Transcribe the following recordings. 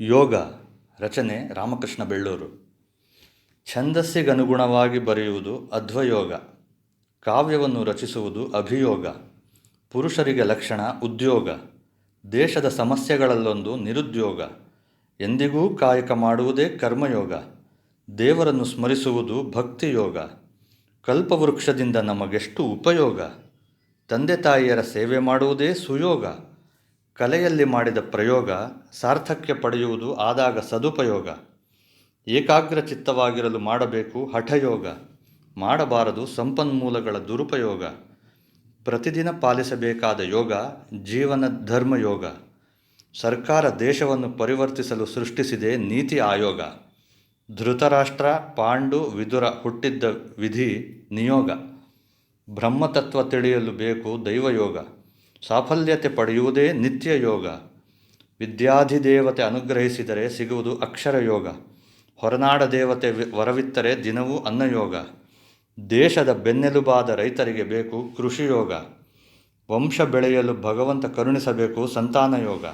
ಯೋಗ ರಚನೆ ರಾಮಕೃಷ್ಣ ಬೆಳ್ಳೂರು. ಛಂದಸ್ಸಿಗನುಗುಣವಾಗಿ ಬರೆಯುವುದು ಅಧ್ವಯೋಗ. ಕಾವ್ಯವನ್ನು ರಚಿಸುವುದು ಅಭಿಯೋಗ. ಪುರುಷರಿಗೆ ಲಕ್ಷಣ ಉದ್ಯೋಗ. ದೇಶದ ಸಮಸ್ಯೆಗಳಲ್ಲೊಂದು ನಿರುದ್ಯೋಗ. ಎಂದಿಗೂ ಕಾಯಕ ಮಾಡುವುದೇ ಕರ್ಮಯೋಗ. ದೇವರನ್ನು ಸ್ಮರಿಸುವುದು ಭಕ್ತಿಯೋಗ. ಕಲ್ಪವೃಕ್ಷದಿಂದ ನಮಗೆಷ್ಟು ಉಪಯೋಗ. ತಂದೆ ತಾಯಿಯರ ಸೇವೆ ಮಾಡುವುದೇ ಸುಯೋಗ. ಕಲೆಯಲ್ಲಿ ಮಾಡಿದ ಪ್ರಯೋಗ ಸಾರ್ಥಕ್ಯ ಪಡೆಯುವುದು ಆದಾಗ ಸದುಪಯೋಗ. ಏಕಾಗ್ರ ಚಿತ್ತವಾಗಿರಲು ಮಾಡಬೇಕು ಹಠಯೋಗ. ಮಾಡಬಾರದು ಸಂಪನ್ಮೂಲಗಳ ದುರುಪಯೋಗ. ಪ್ರತಿದಿನ ಪಾಲಿಸಬೇಕಾದ ಯೋಗ ಜೀವನ ಧರ್ಮಯೋಗ ಸರ್ಕಾರ ದೇಶವನ್ನು ಪರಿವರ್ತಿಸಲು ಸೃಷ್ಟಿಸಿದೆ ನೀತಿ ಆಯೋಗ. ಧೃತರಾಷ್ಟ್ರ, ಪಾಂಡು, ವಿದುರ ಹುಟ್ಟಿದ್ದ ವಿಧಿ ನಿಯೋಗ. ಬ್ರಹ್ಮತತ್ವ ತಿಳಿಯಲು ಬೇಕು ದೈವಯೋಗ. ಸಾಫಲ್ಯತೆ ಪಡೆಯುವುದೇ ನಿತ್ಯ ಯೋಗ. ವಿದ್ಯಾಧಿದೇವತೆ ಅನುಗ್ರಹಿಸಿದರೆ ಸಿಗುವುದು ಅಕ್ಷರ ಯೋಗ. ಹೊರನಾಡ ದೇವತೆ ವರವಿತ್ತರೆ ದಿನವೂ ಅನ್ನಯೋಗ ದೇಶದ ಬೆನ್ನೆಲುಬಾದ ರೈತರಿಗೆ ಬೇಕು ಕೃಷಿ ಯೋಗ. ವಂಶ ಬೆಳೆಯಲು ಭಗವಂತ ಕರುಣಿಸಬೇಕು ಸಂತಾನ ಯೋಗ.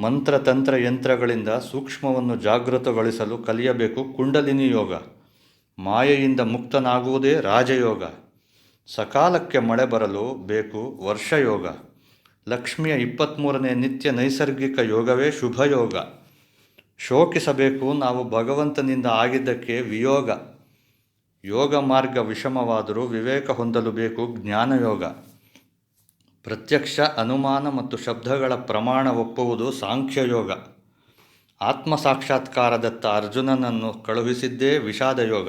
ಮಂತ್ರ ತಂತ್ರ ಯಂತ್ರಗಳಿಂದ ಸೂಕ್ಷ್ಮವನ್ನು ಜಾಗೃತಗೊಳಿಸಲು ಕಲಿಯಬೇಕು ಕುಂಡಲಿನಿ ಯೋಗ. ಮಾಯೆಯಿಂದ ಮುಕ್ತನಾಗುವುದೇ ರಾಜಯೋಗ. ಸಕಾಲಕ್ಕೆ ಮಳೆ ಬರಲು ಬೇಕು ವರ್ಷಯೋಗ. ಲಕ್ಷ್ಮಿಯ ಇಪ್ಪತ್ತ್ಮೂರನೇ ನಿತ್ಯ ನೈಸರ್ಗಿಕ ಯೋಗವೇ ಶುಭಯೋಗ. ಶೋಕಿಸಬೇಕು ನಾವು ಭಗವಂತನಿಂದ ಆಗಿದ್ದಕ್ಕೆ ವಿಯೋಗ. ಯೋಗ ಮಾರ್ಗ ವಿಷಮವಾದರೂ ವಿವೇಕ ಹೊಂದಲು ಬೇಕು ಜ್ಞಾನಯೋಗ. ಪ್ರತ್ಯಕ್ಷ ಅನುಮಾನ ಮತ್ತು ಶಬ್ದಗಳ ಪ್ರಮಾಣ ಒಪ್ಪುವುದು ಸಾಂಖ್ಯಯೋಗ. ಆತ್ಮ ಸಾಕ್ಷಾತ್ಕಾರದತ್ತ ಅರ್ಜುನನನ್ನು ಕಳುಹಿಸಿದ್ದೇ ವಿಷಾದಯೋಗ.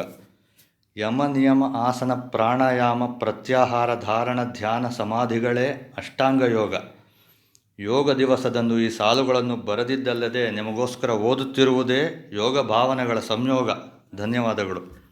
ಯಮ ನಿಯಮ ಆಸನ ಪ್ರಾಣಾಯಾಮ ಪ್ರತ್ಯಾಹಾರ ಧಾರಣ ಧ್ಯಾನ ಸಮಾಧಿಗಳೇ ಅಷ್ಟಾಂಗ ಯೋಗ. ಯೋಗ ದಿವಸದಂದು ಈ ಸಾಲುಗಳನ್ನು ಬರೆದಿದ್ದಲ್ಲದೆ ನಿಮಗೋಸ್ಕರ ಓದುತ್ತಿರುವುದೇ ಯೋಗ ಭಾವನೆಗಳ ಸಂಯೋಗ. ಧನ್ಯವಾದಗಳು.